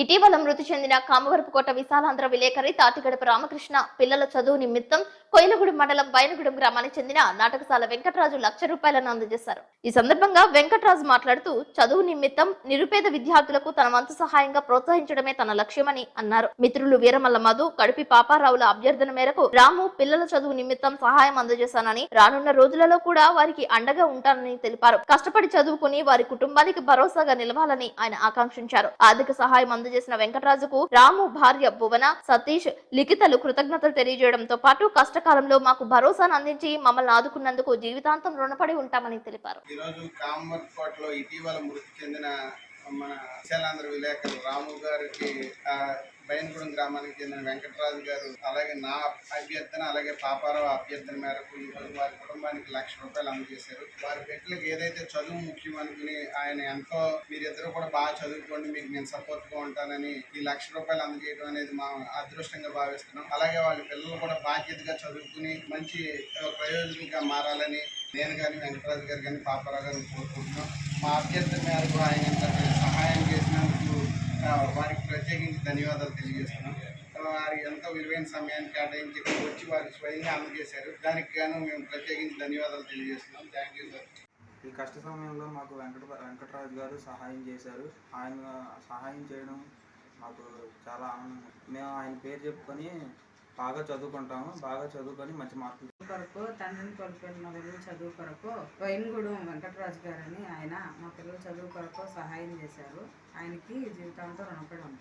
ఇటీవల మృతి చెందిన కామవరపుకోట విశాలాంధ్ర విలేకరి తాటిగడప రామకృష్ణ పిల్లల చదువు నిమిత్తం కొయిలగూడెం మండలం బైనగూడెం గ్రామానికి చెందిన నాటకశాల వెంకటరాజు లక్ష రూపాయలను అందజేశారు. ఈ సందర్భంగా వెంకటరాజు మాట్లాడుతూ చదువు నిమిత్తం నిరుపేద విద్యార్థులకు తన వంతు సహాయంగా ప్రోత్సహించడమే తన లక్ష్యమని అన్నారు. మిత్రులు వీరమల్ల మధు కడిపి పాపారావుల అభ్యర్థన మేరకు రాము పిల్లల చదువు నిమిత్తం సహాయం అందజేశానని రానున్న రోజులలో కూడా వారికి అండగా ఉంటానని తెలిపారు. కష్టపడి చదువుకుని వారి కుటుంబానికి భరోసాగా నిలవాలని ఆయన ఆకాంక్షించారు. ఆర్థిక సహాయం అందజేసిన వెంకటరాజుకు రాము భార్య భువన సతీష్ లిఖితలు కృతజ్ఞతలు తెలియజేయడంతో పాటు కష్టకాలంలో మాకు భరోసాను అందించి మమ్మల్ని ఆదుకున్నందుకు జీవితాంతం రుణపడి ఉంటామని తెలిపారు. ఈరోజు కామర్కోటలో ఇటీవల మృతి చెందిన మన శైలాంధ్ర విలేకరు రాము గారికి బయనగూడెం గ్రామానికి చెందిన వెంకటరాజు గారు అలాగే నా అభ్యర్థన అలాగే పాపారావు అభ్యర్థన మేరకు ఈరోజు వారి కుటుంబానికి లక్ష రూపాయలు అందజేశారు. వారి బిడ్డలకు ఏదైతే చదువు ముఖ్యం అనుకుని ఆయన ఎంతో మీరిద్దరూ కూడా బాగా చదువుకోండి మీకు నేను సపోర్ట్గా ఉంటానని ఈ లక్ష రూపాయలు అందజేయడం అనేది మా అదృష్టంగా భావిస్తున్నాం. అలాగే వాళ్ళ పిల్లలు కూడా బాధ్యతగా చదువుకుని మంచి ప్రయోజనంగా మారాలని నేను కానీ వెంకటరాజు గారు కానీ పాపారావు గారు కోరుకుంటున్నాం. మా అభ్యర్థన మేరకు ఆయన ఇంత సహాయం చేసినందుకు ఆ, వారికి ప్రత్యేకించి ధన్యవాదాలు తెలియజేస్తున్నాం. ఆ, వారి ఎంతో విలువైన సమయాన్ని కేటాయించి ఇక్కడికి వచ్చి వారు స్వయంగా అందజేశారు. దానికి గాను మేము ప్రత్యేకించి ధన్యవాదాలు తెలియజేస్తున్నాం. థ్యాంక్ యూ సార్ ఈ కష్ట సమయంలో మాకు వెంకట వెంకటరాజు గారు సహాయం చేశారు. ఆయన సహాయం చేయడం మాకు చాలా ఆనందం. మేము ఆయన పేరు చెప్పుకొని బాగా చదువుకుంటాము. బాగా చదువుకొని మంచి మార్కులు కొరకు తండ్రిని కోల్పోయిన మా పిల్లల చదువు కొరకు వైన్గూడెం వెంకటరాజు గారని ఆయన మా పిల్లల చదువు కొరకు సహాయం చేశారు. ఆయనకి జీవితాంతం రుణపడి ఉంటాం.